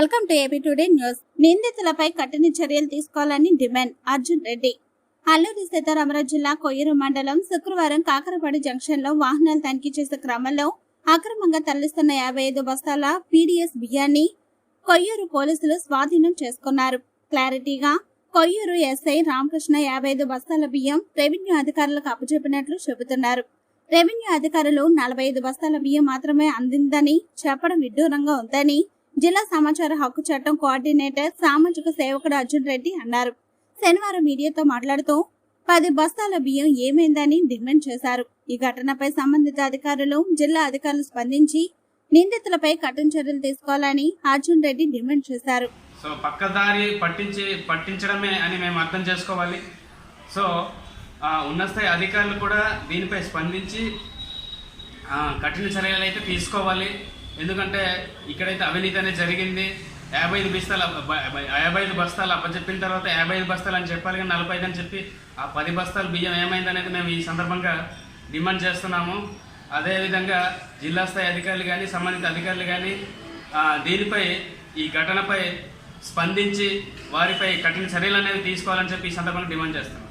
Welcome to AP today news. నిందితులపై కఠిన చర్యలు తీసుకోవాలని డిమాండ్ అర్జున్ రెడ్డి. అల్లూరి సీతారామరాజు జిల్లా కొయ్యూరు మండలం శుక్రవారం కాకరపాడు జంక్షన్లో వాహనాలు తనిఖీ చేసే క్రమంలో అక్రమంగా తరలిస్తున్న యాభై ఐదు బస్తాల పీడీఎస్ బియ్యాన్ని కొయ్యూరు పోలీసులు స్వాధీనం చేసుకున్నారు. క్లారిటీగా కొయ్యూరు ఎస్ఐ రామకృష్ణ యాభై ఐదు బస్తాల బియ్యం రెవెన్యూ అధికారులకు అప్పచెప్పినట్లు చెబుతున్నారు. రెవెన్యూ అధికారులు నలభై ఐదు బస్తాల బియ్యం మాత్రమే అందిందని చెప్పడం విడ్డూరంగా ఉందని జిల్లా సమాచార హక్కు చట్టం కోఆర్డినేటర్ సామాజిక సేవకుడు అర్జున్ రెడ్డి అన్నారు. శనివారం మీడియాతో మాట్లాడుతూ పది బస్తాల బియ్యం ఏమైందని డిమాండ్ చేశారు. ఈ ఘటనపై సంబంధిత అధికారులు జిల్లా అధికారులు స్పందించి నిందితులపై కఠిన చర్యలు తీసుకోవాలని అర్జున్ రెడ్డి డిమాండ్ చేశారు. సో పక్కదారి పట్టించి పట్టించడమే అని మేము అర్థం చేసుకోవాలి. సో ఉన్నస్థాయి స్థాయి అధికారులు కూడా దీనిపై స్పందించి కఠిన చర్యలు అయితే తీసుకోవాలి. ఎందుకంటే ఇక్కడైతే అవినీతి అనేది జరిగింది. యాభై ఐదు బస్తాలు యాభై ఐదు బస్తాలు అప్పచెప్పిన తర్వాత యాభై ఐదు బస్తాలు అని చెప్పాలి కానీ నలభై ఐదు అని చెప్పి ఆ పది బస్తాలు బియ్యం ఏమైంది అనేది మేము ఈ సందర్భంగా డిమాండ్ చేస్తున్నాము. అదేవిధంగా జిల్లా స్థాయి అధికారులు కానీ సంబంధిత అధికారులు కానీ దీనిపై ఈ ఘటనపై స్పందించి వారిపై కఠిన చర్యలు అనేవి తీసుకోవాలని చెప్పి ఈ సందర్భంగా డిమాండ్ చేస్తున్నాం.